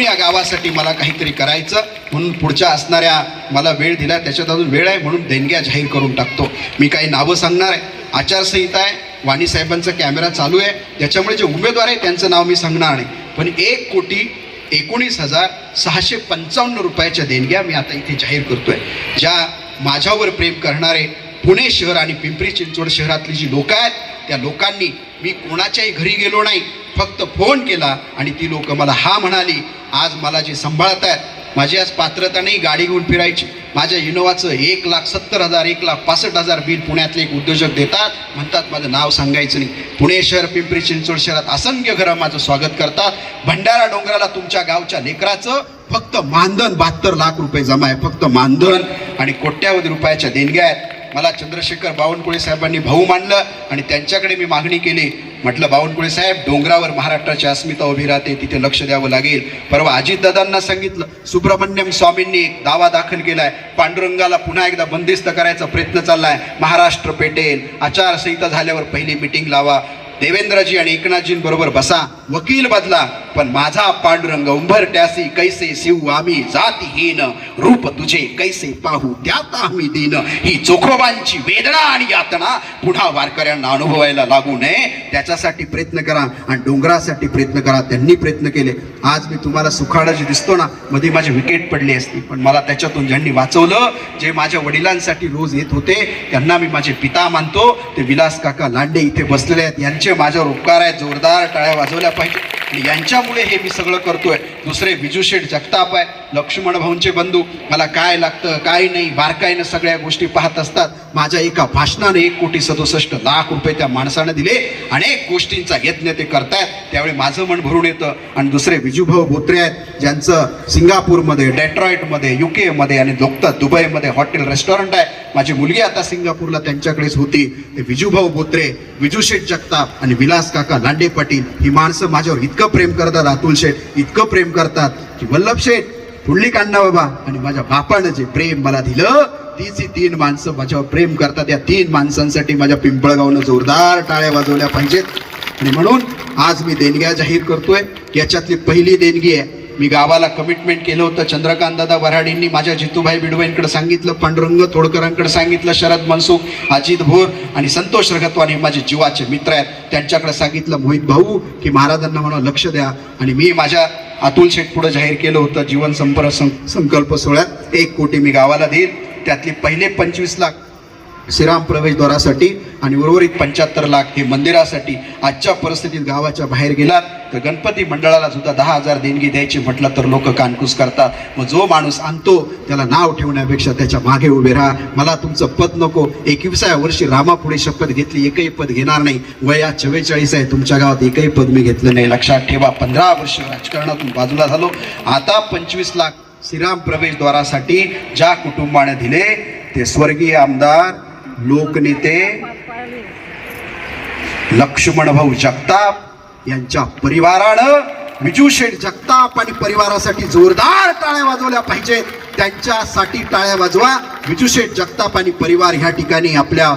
म्हणून या गावासाठी मला काहीतरी करायचं म्हणून पुढच्या असणाऱ्या मला वेळ दिला. त्याच्यात अजून वेळ आहे म्हणून देणग्या जाहीर करून टाकतो. मी काही नावं सांगणार आहे. आचारसंहिता आहे. वाणी साहेबांचा कॅमेरा चालू आहे. त्याच्यामुळे जे उमेदवार आहे त्यांचं नाव मी सांगणार नाही. पण एक कोटी एकोणीस हजार सहाशे पंचावन्न रुपयाच्या देणग्या मी आता इथे जाहीर करतोय. ज्या माझ्यावर प्रेम करणारे पुणे शहर आणि पिंपरी चिंचवड शहरातली जी लोक आहेत त्या लोकांनी मी कोणाच्याही घरी गेलो नाही. फक्त फोन केला आणि ती लोक मला हा म्हणाली आज मला जे सांभाळत आहेत माझी आज पात्रता नाही गाडी घेऊन फिरायची. माझ्या इनोवाचं एक लाख सत्तर हजार एक लाख पासष्ट हजार बिल पुण्यातले एक उद्योजक देतात. म्हणतात माझं नाव सांगायचं नाही. पुणे शहर पिंपरी चिंचवड शहरात असंख्य घरं माझं स्वागत करतात. भंडारा डोंगराला तुमच्या गावच्या लेकराचं फक्त मानधन बहात्तर लाख रुपये जमा आहे. फक्त मानधन आणि कोट्यावधी रुपयाच्या देणग्या आहेत. मला चंद्रशेखर बावनकुळे साहेबांनी भाऊ मानलं आणि त्यांच्याकडे मी मागणी केली. म्हटलं बावनकुळे साहेब डोंगरावर महाराष्ट्राची अस्मिता उभी राहते तिथे लक्ष द्यावं लागेल. परवा अजितदादांना सांगितलं सुब्रमण्यम स्वामींनी एक दावा दाखल केलाय. पांडुरंगाला पुन्हा एकदा बंदिस्त करायचा प्रयत्न चाललाय. महाराष्ट्र पेटेल. आचारसंहिता झाल्यावर पहिली मिटिंग लावा. देवेंद्रजी आणि एकनाथजींबरोबर बसा. वकील बदला पण माझा पांडुरंग उंबरट्यासी कैसे शिव आम्ही जातीहीन रूप तुझे कैसे पाहू त्यात आम्ही देन. ही चोखोबांची वेदना आणि यातना पुन्हा वारकऱ्यांना अनुभवायला लागू नये. त्याच्यासाठी प्रयत्न करा आणि डोंगरासाठी प्रयत्न करा. त्यांनी प्रयत्न केले. आज मी तुम्हाला सुखाडा जे दिसतो ना मध्ये माझी विकेट पडली असती. पण मला त्याच्यातून ज्यांनी वाचवलं जे माझ्या वडिलांसाठी रोज येत होते त्यांना मी माझे पिता मानतो. ते विलास काका लांडे इथे बसलेले आहेत. यांचे माझ्यावर उपकार आहेत जोरदार टाळ्या वाजवल्या पाहिजे. आणि यांच्यामुळे हे मी सगळं करतोय. दुसरे विजू शेठ जगताप आहे लक्ष्मण भाऊंचे बंधू. मला काय लागतं काय नाही बारकाईनं सगळ्या गोष्टी पाहत असतात. माझ्या एका भाषणाने एक कोटी सदुसष्ट लाख रुपये त्या माणसानं दिले. अनेक गोष्टींचा यत्न ते करतायत. त्यावेळी माझं मन भरून येतं. आणि दुसरे विजूभाऊ बोत्रे आहेत ज्यांचं सिंगापूरमध्ये डेट्रॉइटमध्ये यू केमध्ये आणि लोकतात दुबईमध्ये हॉटेल रेस्टॉरंट आहे. माझी मुलगी आता सिंगापूरला त्यांच्याकडेच होती. ते विजूभाऊ बोत्रे विजू शेठ जगताप आणि विलास काका लांडे पाटील ही माणसं माझ्यावर इतकं प्रेम करतात अतुल शेठ इतकं प्रेम करतात की वल्लभ शेठ पुंडलिक अण्णा बाबा आणि माझ्या बापानं जे प्रेम मला दिलं तीच ही तीन माणसं माझ्यावर प्रेम करतात. या तीन माणसांसाठी माझ्या पिंपळगावनं जोरदार टाळ्या वाजवल्या पाहिजेत. आणि म्हणून आज मी देणग्या जाहीर करतोय. याच्यातली पहिली देणगी आहे. मी गावाला कमिटमेंट केलं होतं. चंद्रकांत दादा वराडींनी माझ्या जितूभाई बिडवेंकडे सांगितलं. पांडुरंग तोडकरांकडे सांगितलं. शरद मनसुख अजित भोर आणि संतोष रगतवाने माझे जीवाचे मित्र आहेत. त्यांच्याकडे सांगितलं मोहित भाऊ की महाराजांना म्हणा लक्ष द्या. आणि मी माझ्या अतुल शेटपुढं जाहीर केलं होतं जीवन संपर्क सं- संकल्प सोहळ्यात एक कोटी मी गावाला देईल. त्यातले पहिले पंचवीस लाख श्रीराम प्रवेशद्वारासाठी आणि उर्वरित पंच्याहत्तर लाख हे मंदिरासाठी आजच्या परिस्थितीत गावाच्या बाहेर गेलात तर गणपती मंडळाला सुद्धा दहा हजार देणगी द्यायची म्हटलं तर लोक कानकूस करतात. मग जो माणूस आणतो त्याला नाव ठेवण्यापेक्षा त्याच्यामागे उभे राहा. मला तुमचं पद नको. एकविसाव्या वर्षी रामापुढे शपथ घेतली एकही पद घेणार नाही. वया चव्वेचाळीस आहे तुमच्या गावात एकही पद मी घेतलं नाही. लक्षात ठेवा पंधरा वर्ष राजकारणातून बाजूला झालो. आता पंचवीस लाख श्रीराम प्रवेशद्वारासाठी ज्या कुटुंबाने दिले ते स्वर्गीय आमदार लोकनेते लक्ष्मण भाऊ जगताप यांच्या परिवारानं विजू शेठ जगताप आणि परिवारासाठी जोरदार टाळ्या वाजवल्या पाहिजेत. त्यांच्यासाठी टाळ्या वाजवा. विजू शेठ जगताप आणि परिवार ह्या ठिकाणी आपल्या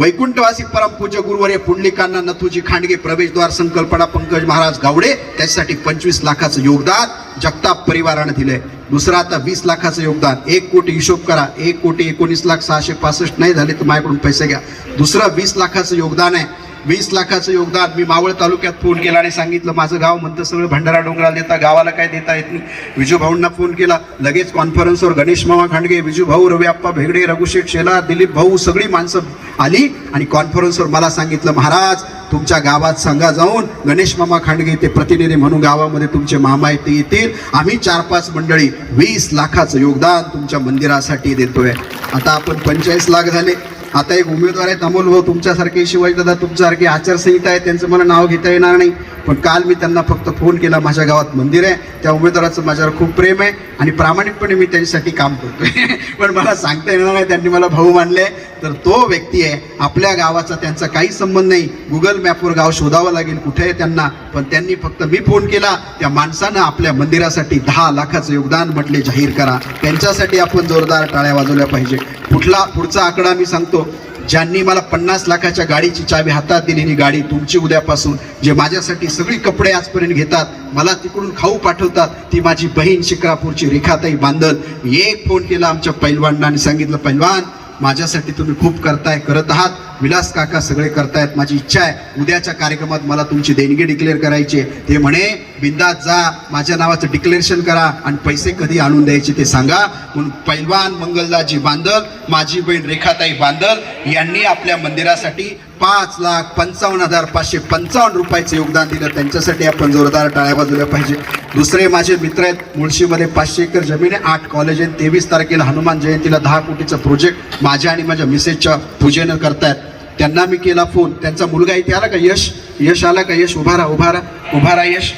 वैकुंठवासी परमपूज्य गुरुवर्य पुंडलिकांना नथुजी खांडगे प्रवेशद्वार संकल्पना पंकज महाराज गावडे त्याच्यासाठी पंचवीस लाखाचं योगदान जगताप परिवारानं दिलंय. दुसरं आता वीस लाखाचं योगदान. एक कोटी हिशोब करा. एक कोटी एकोणीस लाख सहाशे पासष्ट नाही झाले तर माझ्याकडून पैसे घ्या. दुसरं वीस लाखाचं योगदान आहे. वीस लाखाचं योगदान मी मावळ तालुक्यात फोन केला आणि सांगितलं माझं गाव म्हणतं सगळं भंडारा डोंगराला देता गावाला काय देता येत नाही. विजू भाऊंना फोन केला लगेच कॉन्फरन्सवर गणेश मामा खांडगे विजू भाऊ रवी आप्पा भेगडे रघुशेठ शेला दिलीप भाऊ सगळी माणसं आली आणि कॉन्फरन्सवर मला सांगितलं महाराज तुमच्या गावात सांगा जाऊन गणेश मामा खांडगे ते प्रतिनिधी म्हणून गावामध्ये तुमचे मामा येते येतील. आम्ही चार पाच मंडळी वीस लाखाचं योगदान तुमच्या मंदिरासाठी देतोय. आता आपण पंचेचाळीस लाख झाले. आता एक उमेदवार आहेत अमोल भाऊ तुमच्यासारखे शिवाजीदादा तुमच्यासारखी आचारसंहिता आहे त्यांचं मला नाव घेता येणार नाही. पण काल मी त्यांना फक्त फोन केला माझ्या गावात मंदिर आहे त्या उमेदवाराचं माझ्यावर खूप प्रेम आहे आणि प्रामाणिकपणे मी त्यांच्यासाठी काम करतोय. पण मला सांगता येणार नाही त्यांनी मला भाऊ मानले. तर तो व्यक्ती आहे आपल्या गावाचा त्यांचा काही संबंध नाही. गुगल मॅपवर गाव शोधावं लागेल कुठे आहे त्यांना. पण त्यांनी फक्त मी फोन केला त्या माणसानं आपल्या मंदिरासाठी दहा लाखाचं योगदान म्हटले जाहीर करा. त्यांच्यासाठी आपण जोरदार टाळ्या वाजवल्या पाहिजे कुठला पुढचा आकडा मी सांगतो ज्यांनी मला पन्नास लाखाच्या गाडीची चावी हातात दिलेली गाडी तुमची उद्यापासून जे माझ्यासाठी सगळी कपडे आजपर्यंत घेतात मला तिकडून खाऊ पाठवतात ती माझी बहीण शिक्रापूरची रेखाताई बांधल. एक फोन केला आमच्या पैलवानांना आणि सांगितलं पैलवान माझ्यासाठी तुम्ही खूप करताय करत आहात. विलास काका सगळे करतायत माझी इच्छा आहे. उद्याच्या कार्यक्रमात मला तुमची देणगी डिक्लेअर करायची आहे. ते म्हणे बिंदात जा माझ्या नावाचं डिक्लेरेशन करा आणि पैसे कधी आणून द्यायचे ते सांगा. म्हणून पैलवान मंगलदाजी बांदल माझी बहीण रेखाताई बांदल यांनी आपल्या मंदिरासाठी पाच लाख पंचावन्न हजार पाचशे पंचावन्न रुपयाचं योगदान दिलं. त्यांच्यासाठी आपण जोरदार टाळ्या वाजवल्या पाहिजे. दुसरे माझे मित्र आहेत मुळशीमध्ये पाचशे एकर जमीन आहे आठ कॉलेज आहेत. तेवीस तारखेला हनुमान जयंतीला दहा कोटीचा प्रोजेक्ट माझ्या आणि माझ्या मिसेसच्या पूजेनं करतायत. त्यांना मी केला फोन त्यांचा मुलगा इथे आला का? यश? यश आला का? यश? उभारा उभारा उभारा यश.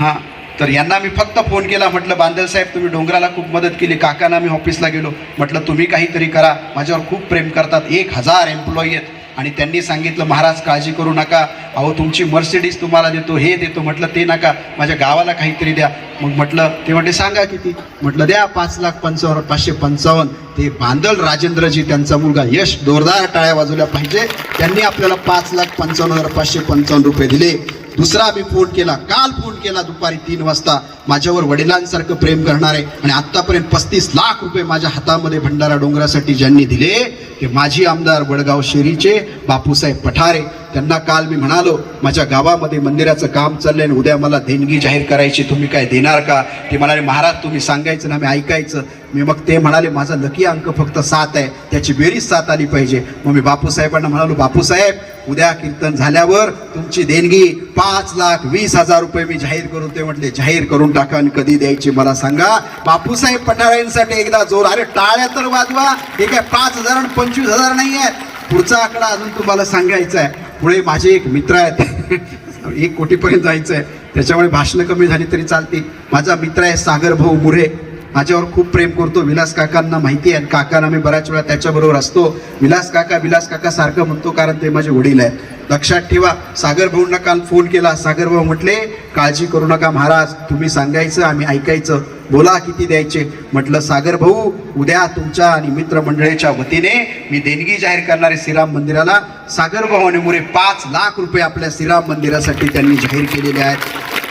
हां तर यांना मी फक्त फोन केला म्हटलं बांदल साहेब तुम्ही डोंगराला खूप मदत केली काकांना मी ऑफिसला गेलो. म्हटलं तुम्ही काहीतरी करा माझ्यावर खूप प्रेम करतात एक हजार एम्प्लॉई आहेत. आणि त्यांनी सांगितलं महाराज काळजी करू नका अहो तुमची मर्सिडीज तुम्हाला देतो हे देतो. म्हटलं ते नका माझ्या गावाला काहीतरी द्या. मग म्हटलं ते म्हटले सांगा किती? म्हटलं द्या पाच लाख पंचावन्न पाचशे पंचावन्न. ते बांदल राजेंद्रजी त्यांचा मुलगा यश जोरदार टाळ्या वाजवल्या पाहिजे. त्यांनी आपल्याला पाच लाख पंचावन्न हजार पाचशे पंचावन्न रुपये दिले. दुसरा मी फोन केला काल फोन केला दुपारी तीन वाजता. माझ्यावर वडिलांसारखं प्रेम करणारे आणि आत्तापर्यंत पस्तीस लाख रुपये माझ्या हातामध्ये भंडारा डोंगरासाठी ज्यांनी दिले ते माजी आमदार वडगाव शेरीचे बापूसाहेब पठारे. त्यांना काल मी म्हणालो माझ्या गावामध्ये मंदिराचं काम चाललंय आणि उद्या मला देणगी जाहीर करायची तुम्ही काय देणार का? ते म्हणाले महाराज तुम्ही सांगायचं ना मी ऐकायचं. मी मग ते म्हणाले माझा लकी अंक फक्त सात आहे त्याची बेरीज सात आली पाहिजे. मग मी बापूसाहेबांना म्हणालो बापूसाहेब उद्या कीर्तन झाल्यावर तुमची देणगी पाच लाख वीस हजार रुपये मी जाहीर करून ते म्हटले जाहीर करून टाका आणि कधी द्यायची मला सांगा. बापूसाहेब पठारेंसाठी एकदा जोर अरे टाळ्या तर वाजवा हे काय पाच हजार आणि पंचवीस हजार नाही आहेत. पुढचा आकडा अजून तुम्हाला सांगायचा आहे. पुढे माझे एक मित्र आहेत. एक कोटीपर्यंत जायचं आहे. त्याच्यामुळे भाषणं कमी झाली तरी चालते माझा मित्र आहे सागर भाऊ मुरे. माझ्यावर खूप प्रेम करतो. विलास काकांना माहिती आहे काकांना मी बऱ्याच वेळा त्याच्याबरोबर असतो. विलास काका विलास काका सारखं म्हणतो कारण ते माझे वडील आहेत. लक्षात ठेवा सागर भाऊंना काल फोन केला. सागर भाऊ म्हटले काळजी करू नका महाराज तुम्ही सांगायचं आम्ही ऐकायचं. बोला किती द्यायचे. म्हटलं सागर भाऊ उद्या तुमच्या आणि मित्रमंडळीच्या वतीने मी देणगी जाहीर करणारे श्रीराम मंदिराला सागर भाऊ आणि मुरे पाच लाख रुपये आपल्या श्रीराम मंदिरासाठी त्यांनी जाहीर केलेले आहेत.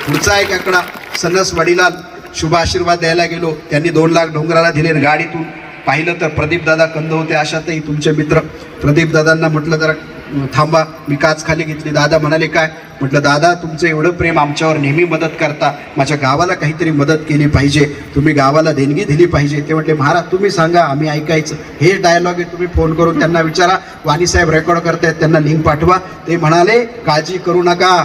पुढचा एक आकडा सणसवाडीला शुभ आशीर्वाद द्यायला गेलो. त्यांनी दोन लाख डोंगराला दिले आणि गाडीतून पाहिलं तर प्रदीप दादा कंद होते अशातही तुमचे मित्र. प्रदीप दादांना म्हटलं जरा थांबा मी काच खाली घेतली. दादा म्हणाले काय? म्हटलं दादा तुमचं एवढं प्रेम आमच्यावर नेहमी मदत करता. माझ्या गावाला काहीतरी मदत केली पाहिजे. तुम्ही गावाला देणगी दिली पाहिजे. ते म्हटले महाराज तुम्ही सांगा आम्ही ऐकायचं. हे डायलॉग आहे तुम्ही फोन करून त्यांना विचारा. वाणीसाहेब रेकॉर्ड करतायत त्यांना लिंक पाठवा. ते म्हणाले काळजी करू नका.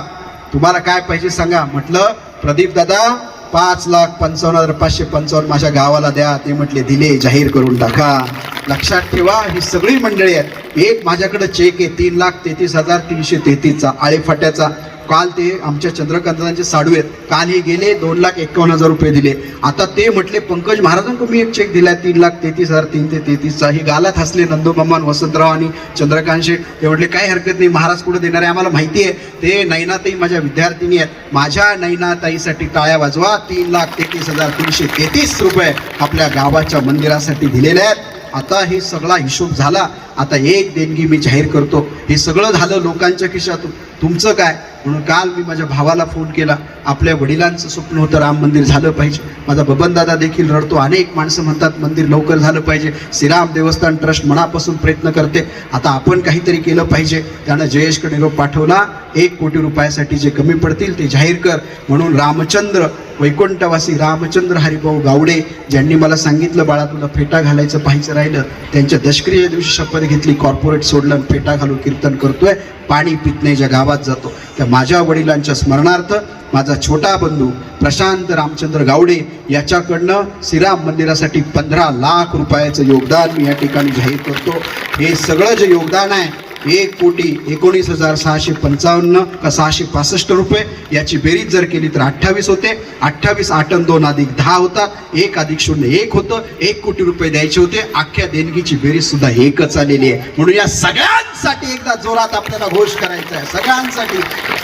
तुम्हाला काय पाहिजे सांगा. म्हटलं प्रदीप दादा पाच लाख पंचावन्न हजार पाचशे पंचावन्न माझ्या गावाला द्या. ते म्हटले दिले जाहीर करून टाका. लक्षात ठेवा ही सगळी मंडळी आहेत. एक माझ्याकडे चेक आहे तीन लाख तेहतीस हजार तीनशे तेहतीसचा आळेफाट्याचा. काल ते आमच्या चंद्रकांतांचे साडू आहेत. काल हे गेले दोन लाख एकावन्न हजार रुपये दिले. आता ते म्हटले पंकज महाराजांकडून मी एक चेक दिला तीन लाख तेहतीस हजार तीन ते तेहतीसचा ही गालात हसले नंदोमामान वसंतराव आणि चंद्रकांत ते म्हटले काय हरकत नाही महाराज कुठं देणार आहे? आम्हाला माहिती आहे. ते नैनाताई माझ्या विद्यार्थिनी आहेत. माझ्या नैनाताईसाठी टाळ्या वाजवा. तीन लाख तेहतीस हजार तीनशे तेहतीस रुपये आपल्या गावाच्या मंदिरासाठी दिलेले आहेत. आता हे सगळा हिशोब झाला. आता एक देणगी मी जाहीर करतो. हे सगळं झालं लोकांच्या खिशातून. तुमचं काय? म्हणून काल मी माझ्या भावाला फोन केला. आपल्या वडिलांचं स्वप्न होतं राम मंदिर झालं पाहिजे. माझा बबनदादा देखील रडतो. अनेक माणसं म्हणतात मंदिर लवकर झालं पाहिजे. श्रीराम देवस्थान ट्रस्ट मनापासून प्रयत्न करते. आता आपण काहीतरी केलं पाहिजे. त्यानं जयेशकडे निरोप पाठवला. एक कोटी रुपयासाठी जे कमी पडतील ते जाहीर कर. म्हणून रामचंद्र वैकुंठवासी रामचंद्र हरिभाऊ गावडे ज्यांनी मला सांगितलं बाळा तुला फेटा घालायचं पाहायचं राहिलं. त्यांच्या दशक्रिया दिवशी शपथ घेतली. कॉर्पोरेट सोडलं फेटा घालून कीर्तन करतोय. पाणी पित नाही जगा गावात जातो. त्या माझ्या वडिलांच्या स्मरणार्थ माझा छोटा बंधू प्रशांत रामचंद्र गावडे याच्याकडनं श्रीराम मंदिरासाठी पंधरा लाख रुपयाचं योगदान मी या ठिकाणी जाहीर करतो. हे सगळं जे योगदान आहे एक कोटी एकोणीस हजार सहाशे पंचावन्न का सहाशे पासष्ट रुपये याची बेरीज जर केली तर अठ्ठावीस होते. अठ्ठावीस आठ दोन अधिक दहा होता. एक अधिक शून्य एक होतं. एक कोटी रुपये द्यायचे होते. अख्ख्या देणगीची बेरीज सुद्धा एकच आलेली आहे. म्हणून या सगळ्यांसाठी एकदा जोरात आपल्याला घोष करायचा आहे. सगळ्यांसाठी.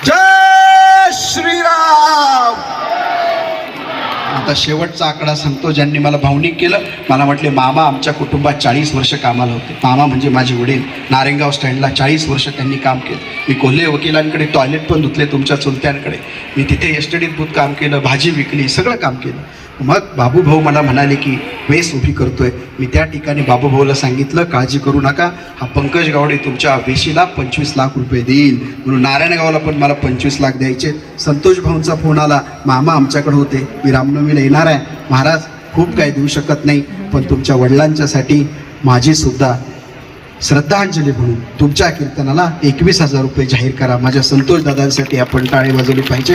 जय श्रीराम! आता शेवटचा आकडा सांगतो ज्यांनी मला भावनिक केलं मला म्हटले मामा आमच्या कुटुंबात चाळीस वर्ष कामाला होते. मामा म्हणजे माझे वडील. नारेंगाव स्टँडला चाळीस वर्ष त्यांनी काम केलं. मी कोल्हे वकिलांकडे टॉयलेट पण धुतले तुमच्या चुलत्यांकडे. मी तिथे एस्टडीत बूथ काम केलं भाजी विकली सगळं काम केलं. मग बाबूभाऊ मला म्हणाले की वेस उभी करतोय. मी त्या ठिकाणी बाबूभाऊला सांगितलं काळजी करू नका. हा पंकज गावडे तुमच्या वेशीला पंचवीस लाख रुपये देईल. म्हणून नारायणगावला पण मला पंचवीस लाख द्यायचे. संतोष भाऊंचा फोन आला मामा आमच्याकडे होते. मी रामनवमीला येणार आहे. महाराज खूप काही देऊ शकत नाही पण तुमच्या वडिलांच्यासाठी माझीसुद्धा श्रद्धांजली म्हणून तुमच्या कीर्तनाला एकवीस हजार रुपये जाहीर करा. माझ्या संतोष दादांसाठी आपण टाळे वाजवली पाहिजे.